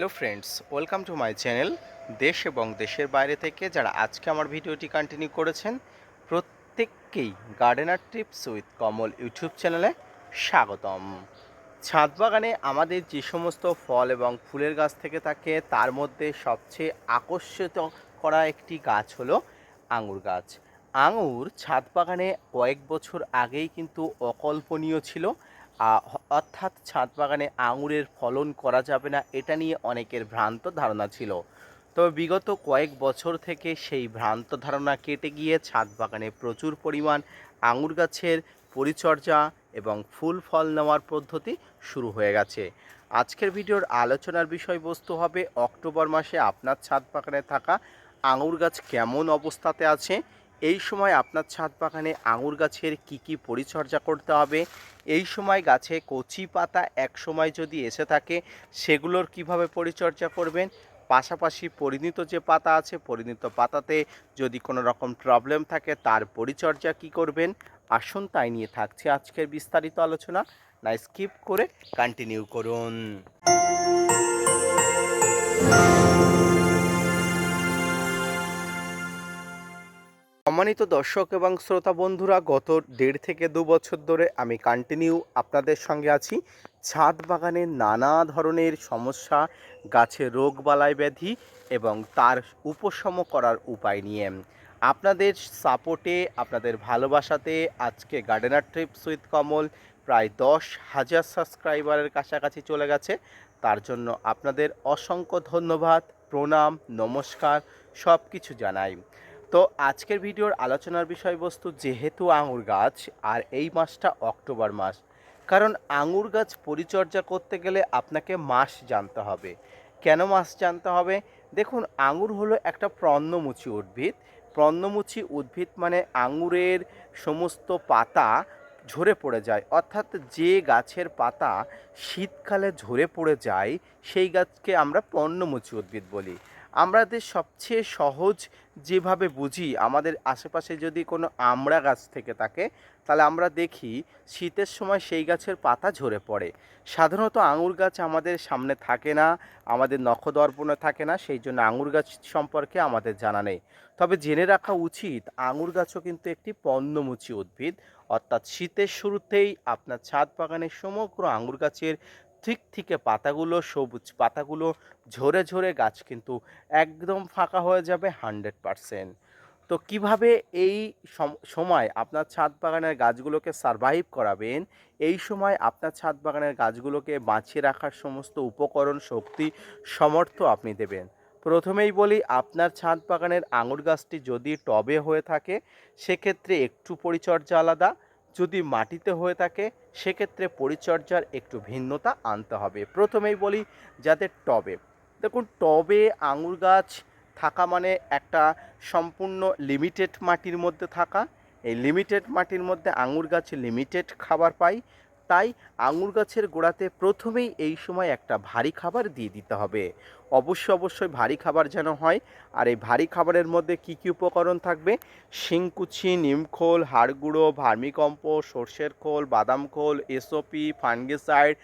Hello friends, welcome to my channel দেশ এবং দেশের বাইরে থেকে যারা আজকে আমার ভিডিওটি কন্টিনিউ করেছেন, প্রত্যেককেই gardener tips with Kamal YouTube চ্যানেলে স্বাগতম। ছাদ বাগানে আমাদের যে সমস্ত ফল এবং ফুলের গাছ থেকে থাকে, তার মধ্যে সবচেয়ে আকর্ষিত করা একটি গাছ হলো আঙুর গাছ। আঙুর ছাদ বাগানে কয়েক বছর আগেই কিন্তু অকল্পনীয় ছিল। অর্থাৎ ছাদ বাগানে আঙুরের ফলন করা যাবে না, এটা নিয়ে অনেকের ভ্রান্ত ধারণা ছিল। তবে বিগত কয়েক বছর থেকে সেই ভ্রান্ত ধারণা কেটে গিয়ে ছাদ বাগানে প্রচুর পরিমাণ আঙুর গাছের পরিচর্যা এবং ফুল ফল নেওয়ার পদ্ধতি শুরু হয়ে গেছে। আজকের ভিডিওর আলোচনার বিষয়বস্তু হবে, অক্টোবর মাসে আপনার ছাদ বাগানে থাকা আঙুর গাছ কেমন অবস্থাতে আছে, এই সময় আপনার ছাদ বাগানে আঙুর গাছের কি কি পরিচর্যা করতে হবে এই সময় গাছে কচি পাতা এক সময় যদি এসে থাকে, সেগুলোর কীভাবে পরিচর্যা করবেন? পাশাপাশি পরিণত যে পাতা আছে, পরিণত পাতাতে যদি কোনো রকম প্রবলেম থাকে, তার পরিচর্যা কি করবেন? আসুন তাই নিয়ে থাকছে আজকের বিস্তারিত আলোচনা। না স্কিপ করে কন্টিনিউ করুন। সম্মানিত দর্শক এবং শ্রোতা বন্ধুরা, গত দেড় থেকে দু বছর ধরে আমি কন্টিনিউ আপনাদের সঙ্গে আছি। ছাদ বাগানে নানা ধরনের সমস্যা গাছের রোগ বালাই ব্যাধি এবং তার উপশম করার উপায় নিয়ে। আপনাদের সাপোর্টে আপনাদের ভালোবাসাতে আজকে গার্ডেনার ট্রিপস উইথ কমল প্রায় দশ হাজার সাবস্ক্রাইবারের কাছাকাছি চলে গেছে। তার জন্য আপনাদের অসংখ্য ধন্যবাদ, প্রণাম, নমস্কার সব কিছু জানাই। তো আজকের ভিডিওর আলোচনার বিষয়বস্তু যেহেতু আঙুর গাছ, আর এই মাসটা অক্টোবর মাস। কারণ আঙুর গাছ পরিচর্যা করতে গেলে আপনাকে মাস জানতে হবে। কেন মাস জানতে হবে? দেখুন, আঙুর হলো একটা পর্ণমুচী উদ্ভিদ। পর্ণমুচী উদ্ভিদ মানে আঙুরের সমস্ত পাতা ঝরে পড়ে যায়। অর্থাৎ যে গাছের পাতা শীতকালে ঝরে পড়ে যায়, সেই গাছকে আমরা পর্ণমুচী উদ্ভিদ বলি। আমাদের সবচেয়ে সহজ যেভাবে বুঝি, আমাদের আশেপাশে যদি কোনো আমড়া গাছ থেকে থাকে, তাহলে আমরা দেখি শীতের সময় সেই গাছের পাতা ঝরে পড়ে। সাধারণত আঙুর গাছ আমাদের সামনে থাকে না, আমাদের নখদর্পণে থাকে না, সেই জন্য আঙুর গাছ সম্পর্কে আমাদের জানা নেই। তবে জেনে রাখা উচিত, আঙুর গাছও কিন্তু একটি পণ্যমুচী উদ্ভিদ। অর্থাৎ শীতের শুরুতেই আপনার ছাদ বাগানের সমগ্র আঙুর গাছের ঠিক থেকে পাতাগুলো সবুজ, পাতাগুলো ঝরে ঝরে গাছ কিন্তু একদম ফাঁকা হয়ে যাবে হান্ড্রেড পারসেন্ট। তো কীভাবে এই সম- সময় আপনার ছাদ বাগানের গাছগুলোকে সারভাইভ করাবেন? এই সময় আপনার ছাদ বাগানের গাছগুলোকে বাঁচিয়ে রাখার সমস্ত উপকরণ, শক্তি সমর্থ আপনি দেবেন। প্রথমেই বলি, আপনার ছাদ বাগানের আঙুর গাছটি যদি টবে হয়ে থাকে, সেক্ষেত্রে একটু পরিচর্যা আলাদা যদি মাটিতে হয়ে থাকে, সেক্ষেত্রে পরিচর্যার একটু ভিন্নতা আনতে হবে। প্রথমেই বলি যাদের টবে। দেখুন, টবে আঙুর গাছ থাকা মানে একটা সম্পূর্ণ লিমিটেড মাটির মধ্যে থাকা। এই লিমিটেড মাটির মধ্যে আঙুর গাছ লিমিটেড খাবার পায় তাই আঙুর গাছের গোড়াতে প্রথমেই এই সময় একটা ভারী খাবার দিয়ে দিতে হবে। অবশ্যই অবশ্যই ভারী খাবার যেন হয়। আর এই ভারী খাবারের মধ্যে কী কী উপকরণ থাকবে? শিংকুচি নিমখোল হাড়গুঁড়ো ভার্মিকম্প সর্ষের খোল, বাদাম খোল এসওপি ফাঙ্গিসাইড,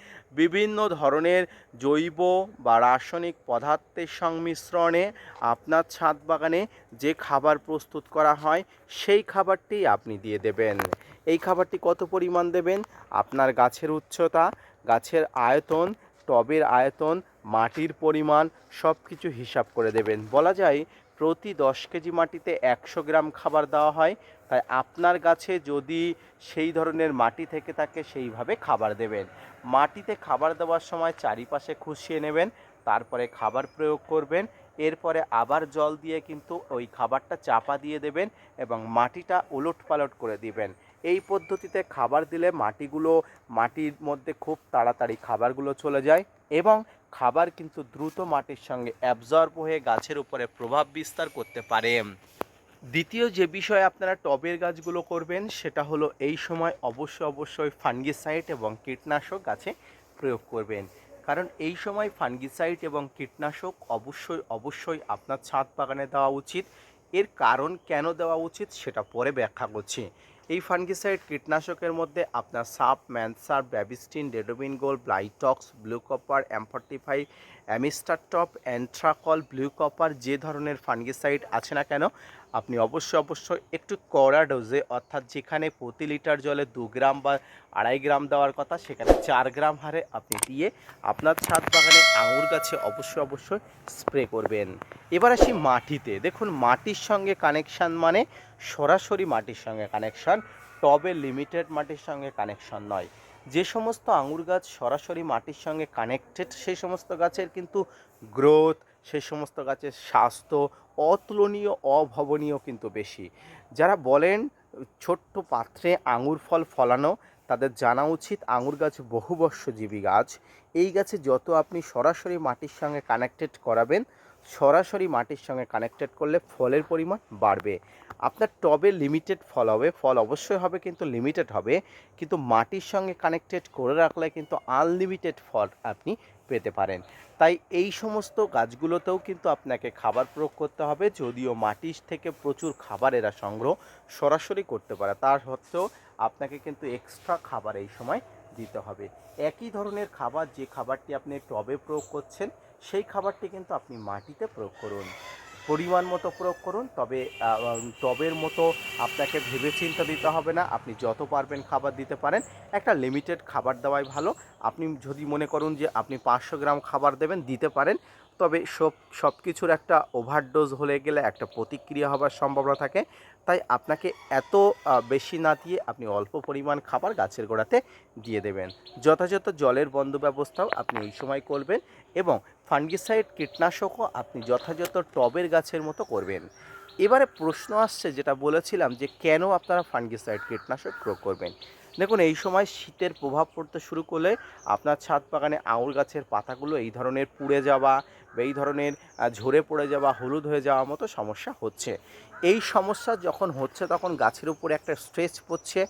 বিভিন্ন ধরনের জৈব বা রাসায়নিক পদার্থের সংমিশ্রণে আপনার ছাদ বাগানে যে খাবার প্রস্তুত করা হয়, সেই খাবারটি আপনি দিয়ে দেবেন। এই খাবারটি কত পরিমাণ দেবেন? আপনার গাছের উচ্চতা, গাছের আয়তন, টবের আয়তন মাটির পরিমাণ সব কিছু হিসাব করে দেবেন। বলা যায়, প্রতি দশ কেজি মাটিতে একশো গ্রাম খাবার দেওয়া হয়। তাই আপনার গাছে যদি সেই ধরনের মাটি থেকে থাকে, সেইভাবে খাবার দেবেন। মাটিতে খাবার দেওয়ার সময় চারিপাশে খুশিয়ে নেবেন, তারপরে খাবার প্রয়োগ করবেন। এরপরে আবার জল দিয়ে কিন্তু ওই খাবারটা চাপা দিয়ে দেবেন এবং মাটিটা উলট পালট করে দিবেন। এই পদ্ধতিতে খাবার দিলে মাটিগুলো, মাটির মধ্যে খুব তাড়াতাড়ি খাবারগুলো চলে যায় এবং খাবার কিন্তু দ্রুত মাটির সঙ্গে অ্যাবজর্ব হয়ে গাছের উপরে প্রভাব বিস্তার করতে পারে। দ্বিতীয় যে বিষয়ে আপনারা টবের গাছগুলো করবেন, সেটা হলো এই সময় অবশ্যই অবশ্যই ফাঙ্গিসাইড এবং কীটনাশক গাছে প্রয়োগ করবেন। কারণ এই সময় ফাঙ্গিসাইড এবং কীটনাশক অবশ্যই অবশ্যই আপনার ছাদ বাগানে দেওয়া উচিত। এর কারণ কেন দেওয়া উচিত সেটা পরে ব্যাখ্যা করছি। এই ফানগিসাইড কীটনাশকের মধ্যে আপনার সাপ, ম্যানসার, ব্যাবিস্টিন ডেডোবিন গোল Blitox, blue copper অ্যাম্ফর্টি five, Amistar top, Antracol, blue copper, যে ধরনের ফানগিসাইড আছে না কেন আপনি অবশ্যই অবশ্যই একটু কড়া ডোজে অর্থাৎ যেখানে প্রতি লিটার জলে দু গ্রাম বা আড়াই গ্রাম দেওয়ার কথা, সেখানে চার গ্রাম হারে আপনি দিয়ে আপনার ছাদ বাগানে আঙুর গাছে অবশ্যই অবশ্যই স্প্রে করবেন। এবার আসি মাটিতে। দেখুন, মাটির সঙ্গে কানেকশান মানে সরাসরি মাটির সঙ্গে কানেকশান টবে লিমিটেড মাটির সঙ্গে কানেকশন নয়। যে সমস্ত আঙুর গাছ সরাসরি মাটির সঙ্গে কানেক্টেড সেই সমস্ত গাছের কিন্তু গ্রোথ সেই সমস্ত গাছের স্বাস্থ্য অতুলনীয়, অভাবনীয় কিন্তু বেশি। যারা বলেন, ছোট্ট পাত্রে আঙুর ফল ফলানো, তাদের জানা উচিত আঙুর গাছ বহুবর্ষজীবী গাছ। এই গাছে যত আপনি সরাসরি মাটির সঙ্গে কানেক্টেড করাবেন, সরাসরি মাটির সঙ্গে কানেক্টেড করলে ফলের পরিমাণ বাড়বে। আপনার টবে লিমিটেড ফল হবে, ফল অবশ্যই হবে কিন্তু লিমিটেড হবে। কিন্তু মাটির সঙ্গে কানেক্টেড করে রাখলে কিন্তু আনলিমিটেড ফল আপনি পেতে পারেন। তাই এই সমস্ত গাছগুলোতেও কিন্তু আপনাকে খাবার প্রয়োগ করতে হবে, যদিও মাটির থেকে প্রচুর খাবার এরা সংগ্রহ সরাসরি করতে পারে। তার সত্ত্বেও আপনাকে কিন্তু এক্সট্রা খাবার এই সময় দিতে হবে। একই ধরনের খাবার যে খাবারটি আপনি টবে প্রয়োগ করছেন, সেই খাবারটি কিন্তু আপনি মাটিতে প্রয়োগ করুন। পরিমাণ মতো প্রয়োগ করুন, তবে টবের মতো আপনাকে ভেবে চিন্তা দিতে হবে না। আপনি যত পারবেন খাবার দিতে পারেন। একটা লিমিটেড খাবার দেওয়াই ভালো। আপনি যদি মনে করুন যে আপনি পাঁচশো গ্রাম খাবার দেবেন, দিতে পারেন, তবে সব সব কিছুর একটা ওভারডোজ হলে গেলে একটা প্রতিক্রিয়া হবার সম্ভাবনা থাকে। তাই আপনাকে এত বেশি না দিয়ে আপনি অল্প পরিমাণ খাবার গাছের গোড়াতে দিয়ে দেবেন। যথাযথ জলের বন্ধ ব্যবস্থাও আপনি ওই সময় করবেন এবং ফাঙ্গিসাইড কীটনাশকও আপনি যথাযথ টবের গাছের মতো করবেন। এবারে প্রশ্ন আসছে, যেটা বলেছিলাম যে কেন আপনারা ফাঙ্গিসাইড কীটনাশক প্রয়োগ করবেন? দেখুন, এই সময় শীতের প্রভাব পড়তে শুরু করলে আপনার ছাদ বাগানে আঙুর গাছের পাতাগুলো এই ধরনের পুড়ে যাওয়া বা এই ধরনের ঝরে পড়ে যাওয়া, হলুদ হয়ে যাওয়া মতো সমস্যা হচ্ছে। এই সমস্যা যখন হচ্ছে, তখন গাছের উপরে একটা স্ট্রেস পড়ছে,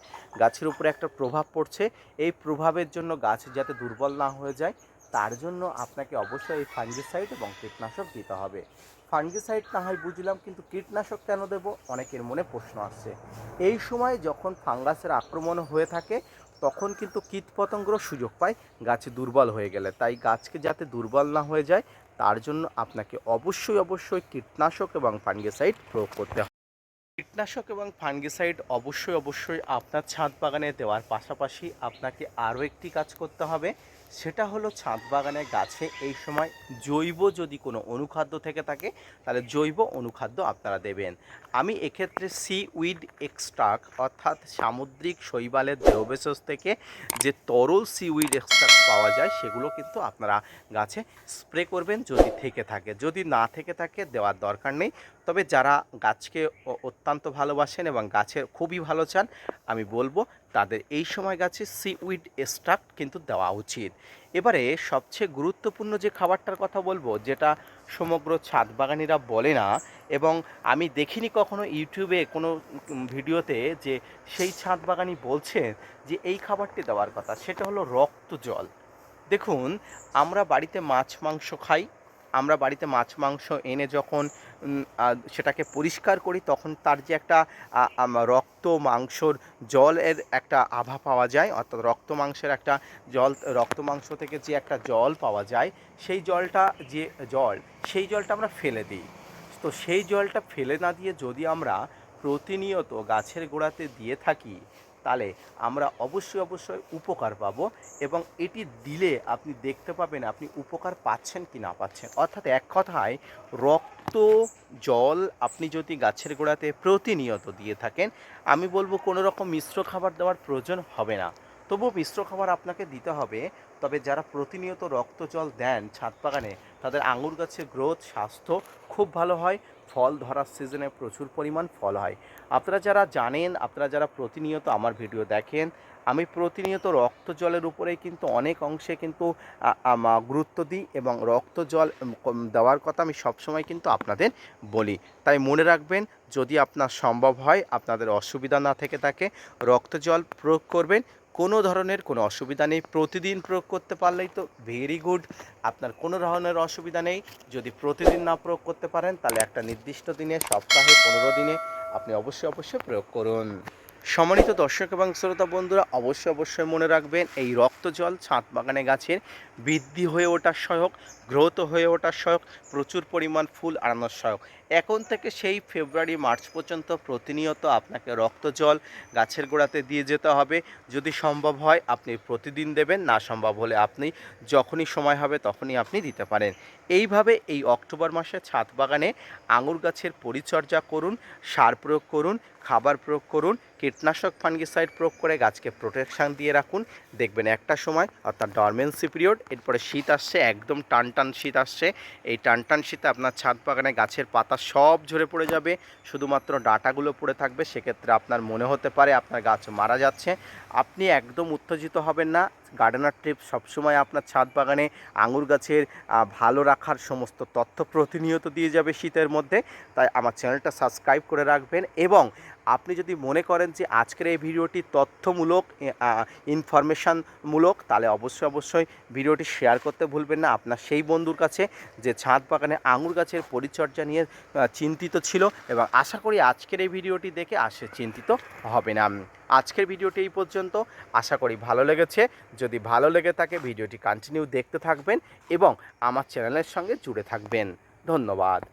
গাছের উপরে একটা প্রভাব পড়ছে। এই প্রভাবের জন্য গাছ যাতে দুর্বল না হয়ে যায়, তার জন্য আপনাকে অবশ্যই এই ফাঙ্গিসাইড এবং কীটনাশক দিতে হবে। ফাঙ্গিসাইড না হয় বুঝলাম, কিন্তু কীটনাশক কেন দেব? অনেকের মনে প্রশ্ন আসছে। এই সময় যখন ফাঙ্গাসের আক্রমণ হয়ে থাকে, তখন কিন্তু কীটপতঙ্গর সুযোগ পায় গাছ দুর্বল হয়ে গেলে। তাই গাছকে যাতে দুর্বল না হয়ে যায়, তার জন্য আপনাকে অবশ্যই অবশ্যই কীটনাশক এবং ফাঙ্গিসাইড প্রয়োগ করতে হবে। কীটনাশক এবং ফাঙ্গিসাইড অবশ্যই অবশ্যই আপনার ছাদ বাগানে দেওয়ার পাশাপাশি আপনাকে আরও একটি কাজ করতে হবে। সেটা হলো ছাদ বাগানে গাছে এই সময় জৈব যদি কোনো অনুখাদ্য থেকে থাকে, তাহলে জৈব অনুখাদ্য আপনারা দেবেন। আমি এক্ষেত্রে সি উইড এক্সট্রাক্ট, অর্থাৎ সামুদ্রিক শৈবালের দেহবেশস থেকে যে তরল সি উইড এক্সট্রাক্ট পাওয়া যায়, সেগুলো কিন্তু আপনারা গাছে স্প্রে করবেন যদি থেকে থাকে। যদি না থেকে থাকে, দেওয়ার দরকার নেই। তবে যারা গাছকে অত্যন্ত ভালোবাসেন এবং গাছের খুবই ভালো চান, আমি বলব তাদের এই সময় গাছে সি উইড এক্সট্রাক্ট কিন্তু দেওয়া উচিত। এবারে সবচেয়ে গুরুত্বপূর্ণ যে খাবারটার কথা বলব, যেটা সমগ্র ছাদ বাগানিরা বলে না, এবং আমি দেখিনি কখনো ইউটিউবে কোনো ভিডিওতে যে সেই ছাদ বাগানি বলছেন যে এই খাবারটি দেওয়ার কথা, সেটা হলো রক্ত জল। দেখুন, আমরা বাড়িতে মাছ, মাংস খাই আমরা বাড়িতে মাছ, মাংস এনে যখন সেটাকে পরিষ্কার করি, তখন তার যে একটা রক্ত মাংসর জলের একটা আভা পাওয়া যায়, অর্থাৎ রক্ত মাংসের একটা জল, রক্ত মাংস থেকে যে একটা জল পাওয়া যায়, সেই জলটা যে জল, সেই জলটা আমরা ফেলে দিই। তো সেই জলটা ফেলে না দিয়ে যদি আমরা প্রতিনিয়ত গাছের গোড়াতে দিয়ে থাকি তাহলে আমরা অবশ্যই অবশ্যই উপকার পাব এবং এটি দিলে আপনি দেখতে পাবেন আপনি উপকার পাচ্ছেন কি না পাচ্ছেন। অর্থাৎ এক কথায়, রক্ত, জল আপনি যদি গাছের গোড়াতে প্রতিনিয়ত দিয়ে থাকেন, আমি বলব কোনো রকম মিশ্র খাবার দেওয়ার প্রয়োজন হবে না। তবুও মিশ্র খাবার আপনাকে দিতে হবে, তবে যারা প্রতিনিয়ত রক্ত জল দেন ছাদ বাগানে, তাদের আঙুর গাছের গ্রোথ, স্বাস্থ্য খুব ভালো হয়, ফল ধরার সিজনে প্রচুর পরিমাণ ফল হয়। আপনারা যারা জানেন, আপনারা যারা প্রতিনিয়ত আমার ভিডিও দেখেন, আমি প্রতিনিয়ত রক্ত জলের উপরেই কিন্তু অনেক অংশে কিন্তু গুরুত্ব দিই এবং রক্ত জল দেওয়ার কথা আমি সবসময় কিন্তু আপনাদের বলি। তাই মনে রাখবেন, যদি আপনার সম্ভব হয়, আপনাদের অসুবিধা না থেকে থাকে, রক্ত জল প্রয়োগ করবেন। কোনো ধরনের কোনো অসুবিধা নেই, প্রতিদিন প্রয়োগ করতে পারলেই তো ভেরি গুড। আপনার কোনো ধরনের অসুবিধা নেই, যদি প্রতিদিন না প্রয়োগ করতে পারেন, তাহলে একটা নির্দিষ্ট দিনে, সপ্তাহে পনেরো দিনে আপনি অবশ্যই অবশ্যই প্রয়োগ করুন। সম্মানিত দর্শক এবং শ্রোতা বন্ধুরা, অবশ্যই অবশ্যই মনে রাখবেন, এই রক্ত জল ছাদ বাগানে গাছের বৃদ্ধি হয়ে ওঠার সহায়ক, গ্রোথ হয়ে ওঠার সহায়ক, প্রচুর পরিমাণ ফুল আনানোর সহায়ক। এখন থেকে সেই ফেব্রুয়ারি, মার্চ পর্যন্ত প্রতিনিয়ত আপনাকে রক্ত জল গাছের গোড়াতে দিয়ে যেতে হবে। যদি সম্ভব হয়, আপনি প্রতিদিন দেবেন, না সম্ভব হলে আপনি যখনই সময় হবে তখনই আপনি দিতে পারেন। এইভাবে এই অক্টোবর মাসে ছাদ বাগানে আঙুর গাছের পরিচর্যা করুন, সার প্রয়োগ করুন, খাবার প্রয়োগ করুন, কীটনাশক, ফাঙ্গিসাইড প্রয়োগ করে গাছকে প্রোটেকশান দিয়ে রাখুন। দেখবেন একটা সময়, অর্থাৎ ডরমেন্সি পিরিয়ড, এরপরে শীত আসছে, একদম টান টান শীত আসছে। এই টান টান শীতে আপনার ছাদ বাগানে গাছের পাতা সব ঝরে পড়ে যাবে, শুধুমাত্র ডাটাগুলো পড়ে থাকবে, সেক্ষেত্রে আপনার মনে হতে পারে আপনার গাছ মারা যাচ্ছে। আপনি একদম উত্তেজিত হবেন না। গার্ডেনার ট্রিপ সবসময় আপনার ছাদ বাগানে আঙুর গাছের ভালো রাখার সমস্ত তথ্য প্রতিনিয়ত দিয়ে যাবে শীতের মধ্যে। তাই আমার চ্যানেলটা সাবস্ক্রাইব করে রাখবেন এবং আপনি যদি মনে করেন যে আজকের এই ভিডিওটি তথ্যমূলক ইনফরমেশানমূলক তাহলে অবশ্যই অবশ্যই ভিডিওটি শেয়ার করতে ভুলবেন না। আপনার সেই বন্ধুর কাছে যে ছাদ বাগানে আঙুর গাছের পরিচর্যা নিয়ে চিন্তিত ছিল এবং আশা করি আজকের এই ভিডিওটি দেখে আসে চিন্তিত হবে না। আজকের ভিডিওটি এই পর্যন্ত। আশা করি ভালো লেগেছে। যদি ভালো লেগে থাকে, ভিডিওটি কন্টিনিউ দেখতে থাকবেন এবং আমার চ্যানেলের সঙ্গে জুড়ে থাকবেন। ধন্যবাদ।